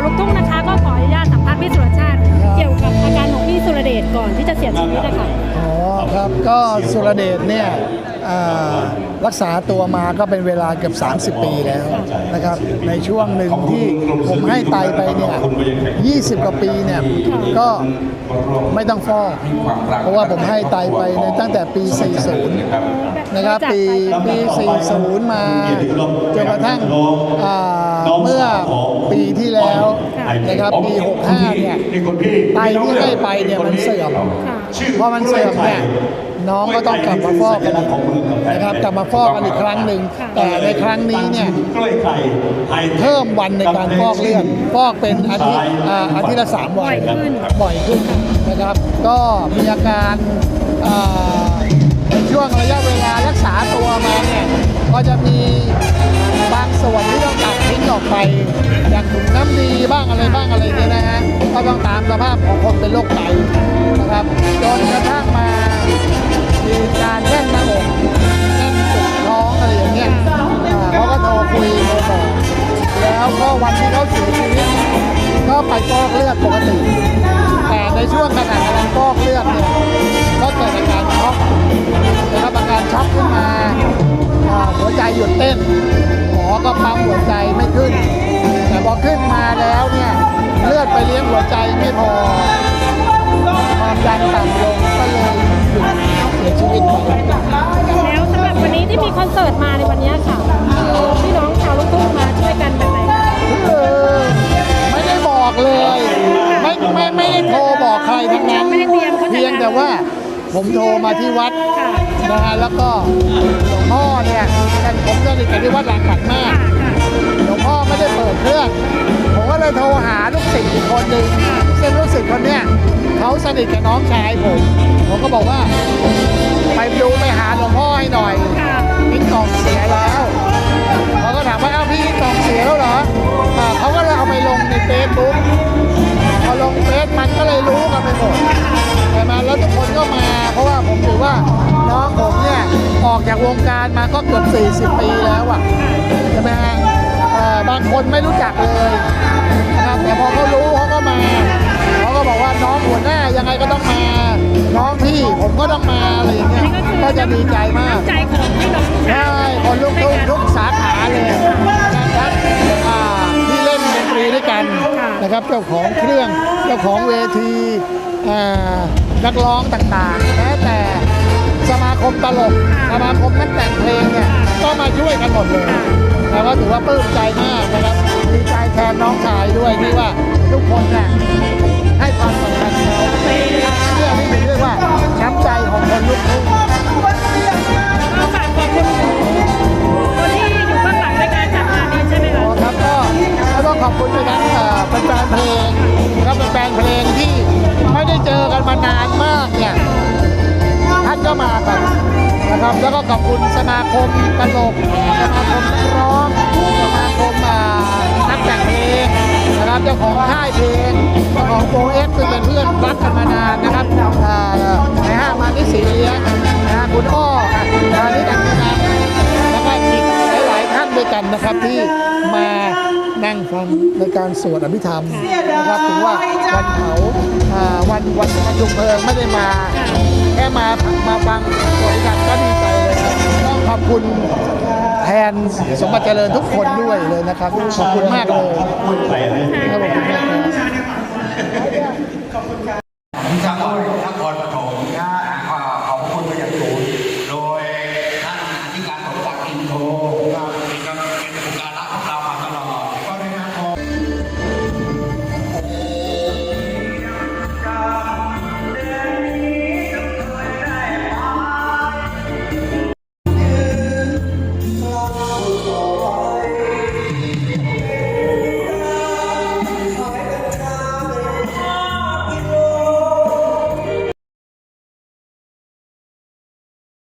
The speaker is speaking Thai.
าวลูกทุ่งนะคะ ก็ขออนุญาตสัมภาษณ์พี่สุรชาติ เกี่ยวกับอาการของพี่ รเดชก่อนที่จะเสียชีวิตนะคะอ๋อครับก็สุรเดชเนี่ยอ่ารักษาตัวมาก็เป็นเวลาเกือบ 30 ปีแล้วนะครับ ในช่วงหนึ่งที่ผมให้ไตไปเนี่ย20 กว่าปีเนี่ยก็ไม่ต้องฟอกเพราะว่าผมให้ไตไปในตั้งแต่ปี 40 นะครับ ปีปี 40 มาจนกระทั่งอ่าเมื่อปีที่แล้วนะครับปี 65 เนี่ยไตที่ให้ไปเนี่ยมันเสื่อมพอมันเสื่อมเนี่ยน้องก็ต้องกลับมาฟอกกันอีกนะครับกลับมาฟอกกันอีกครั้งหนึ่งแต่ในครั้งนี้เนี่ยเพิ่มวันในการฟอกเลือดฟอกเป็นอาทิตย์อ่าอาทิตย์ละสามวันบ่อยขึ้นบ่อยขึ้นนะครับ ก็มีอาการอ่าในช่วงระยะเวลารักษาตัวมาเนี่ยก็จะมีบางส่วนที่ต้องตัดทิ้งออกไป อย่างถุงน้ำดีบ้างอะไรบ้างอะไรเนี่ยนะฮะก็ต้องตามสภาพของคนเป็นโรคไต นะครับ จนกระทั่งมามีการแน่นหน้าอกแน่นจุดท้องอะไรอย่างเงี้ยอ่าเขาก็โทรคุยโทรบอกแล้วก็วันที่เขาเสียชีวิตก็ไปฟอกเลือดปกติ แต่ในช่วงขณะกำลังฟอกเลือดเนี่ยก็เกิดอาการช็อกนะครับอาการช็อกขึ้นมาอ่าหัวใจหยุดเต้นหมอก็ปั๊มหัวใจไม่ขึ้น แต่พอขึ้นมาแล้วเนี่ยเลือดไปเลี้ยงหัวใจไม่พอ ความดันต่ำลงก็เลยหยุดเสียชีวิตไปแล้วสำหรับวันนี้ที่มีคอนเสิร์ตมาในวันนี้ค่ะพี่น้องชาวลูกทุ่งมาช่วยกันแบบไหนไม่ได้บอกเลย ไม่ไม่ไม่ได้โทรบอกใครทั้งนั้นเพียงแต่ว่าผมโทรมาที่วัดนะฮะแล้วก็หลวงพ่อเนี่ยกันผมสนิทกันที่วัดหลังขันมากหลวงพ่อไม่ได้เปิดเครื่องผมก็เลยโทรหาลูกศิษย์อีกคนหนึ่งซึ่งลูกศิษย์คนเนี้ย เขาสนิทกับน้องชายผม ผมก็บอกว่า ไปดูไปหาหลวงพ่อให้หน่อยค่ะทิ้งกล่องเสียแล้วเขาก็ถามว่าเอ้าพี่ทิ้งกล่องเสียแล้วเหรอเขาก็เลยเอาไปลงในเฟซบุ๊กพอลงเฟซมันก็เลยรู้กันไปหมดใช่ไหมแล้วทุกคนก็มา เพราะว่าผมถือว่าน้องผมเนี่ยออกจากวงการมาก็เกือบ40 ปีแล้วอะใช่ไหมฮะบางคนไม่รู้จักเลยนะครับแต่พอเขารู้ บอกว่าน้องหัวหน้ายังไงก็ต้องมา น้องพี่ผมก็ต้องมาอะไรอย่างเงี้ยนี่ก็คือก็จะดีใจมากน้ำใจของพี่น้องชาใช่วคนลูกทุ่งทุกสาขาเลยนะครับอ่าที่เล่นดนตรีด้วยกันนะครับเจ้าของเครื่องเจ้าของเวทีอ่านักร้องต่างๆแม้แต่สมาคมตลกสมาคมนักแต่งเพลงเนี่ยก็มาช่วยกันหมดเลยแล้วก็ถือว่าปลื้มใจมากนะครับดีใจแทนน้องชายด้วยที่ว่าทุกคนเนี่ยานานมากเนี่ยท่านก็มากันนะครับแล้วก็ขอบคุณสมาคมตลกสมาคมนักร้องสมาคมอ่านักแต่งเพลงนะครับเจ้าของค่ายเพลงเจ้าของโปรเอฟซึ่งเป็นเพื่อนรักกันมานานนะครับอ่าในห้างมานิสีเลี้ยงนะคุณอ้อมานิดังนันแล้วก็อีกหลายๆท่านด้วยกันนะครับที่มานั่งฟังในการสวดอภิธรรมนะครับถึงว่า วันเผาาวันวันวันจุมเพลิงไม่ได้มา แค่มามาฟังบริการก็ดีใจเลยต้องขอบคุณแทนสมบัติเจริญทุกคนด้วยเลยนะครับ ขอบคุณมากเลยขอบคุณมากครับขอบคุณครับ